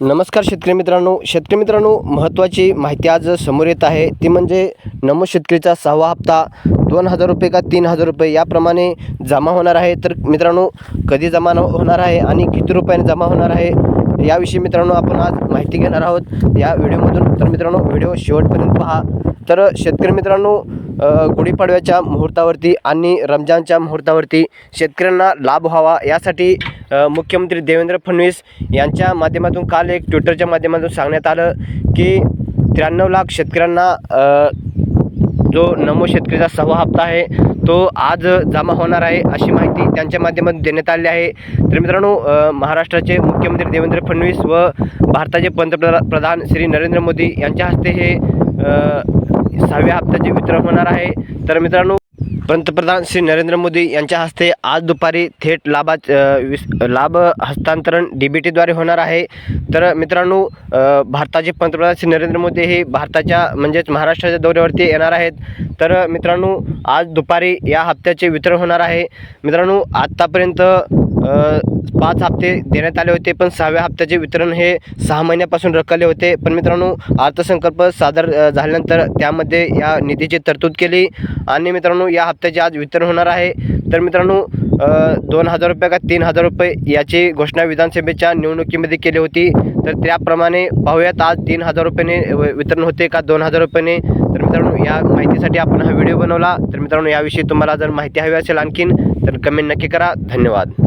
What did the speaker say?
नमस्कार शेतकरी मित्रांनो. शेतकरी मित्रांनो महत्त्वाची माहिती आज समोर येत आहे. ती म्हणजे नमो शेतकरीचा सहावा हप्ता. दोन हजार रुपये का तीन हजार रुपये याप्रमाणे जमा होणार आहे. तर मित्रांनो कधी जमा न- होणार आहे आणि किती रुपयाने जमा होणार आहे याविषयी मित्रांनो आपण आज माहिती घेणार आहोत. या व्हिडिओमधून तर मित्रांनो व्हिडिओ शेवटपर्यंत पहा. तर शेतकरी मित्रांनो गुढीपाडव्याच्या मुहूर्तावरती आणि रमजानच्या मुहूर्तावरती शेतकऱ्यांना लाभ व्हावा यासाठी मुख्यमंत्री देवेंद्र फडणवीस यांच्या माध्यमातून काल एक ट्विटरच्या माध्यमातून सांगण्यात आलं की त्र्याण्णव लाख शेतकऱ्यांना जो नमो शेतकरीचा सहावा हप्ता आहे तो आज जमा होणार आहे अशी माहिती त्यांच्या माध्यमातून देण्यात आली आहे. तर मित्रांनो महाराष्ट्राचे मुख्यमंत्री देवेंद्र फडणवीस व भारताचे पंतप्रधान प्रधान श्री नरेंद्र मोदी यांच्या हस्ते हे सहाव्या हप्त्याचे वितरण होणार आहे. तर मित्रांनो पंतप्रधान श्री नरेंद्र मोदी यांच्या हस्ते आज दुपारी थेट लाभा विस लाभ हस्तांतरण डी बी टीद्वारे होणार आहे. तर मित्रांनो भारताचे पंतप्रधान श्री नरेंद्र मोदी हे भारताच्या म्हणजेच महाराष्ट्राच्या दौऱ्यावरती येणार आहेत. तर मित्रांनो आज दुपारी या हप्त्याचे वितरण होणार आहे. मित्रांनो आत्तापर्यंत पाच हप्ते देण्यात आले होते पण सहाव्या हप्त्याचे वितरण हे सहा महिन्यापासून रखडले होते. पण मित्रांनो अर्थसंकल्प सादर झाल्यानंतर त्यामध्ये या निधीची तरतूद केली आणि मित्रांनो या हप्त्याचे आज वितरण होणार आहे. तर मित्रांनो दोन हजार रुपये का तीन हजार रुपये याची घोषणा विधानसभेच्या निवडणुकीमध्ये केली होती. तर त्याप्रमाणे पाहूयात आज तीन हजार रुपयाने व- वितरण होते का दोन हजार रुपयाने? तर मित्रांनो या माहितीसाठी आपण हा व्हिडिओ बनवला. तर मित्रांनो याविषयी तुम्हाला जर माहिती हवी असेल आणखीन तर कमेंट नक्की करा. धन्यवाद.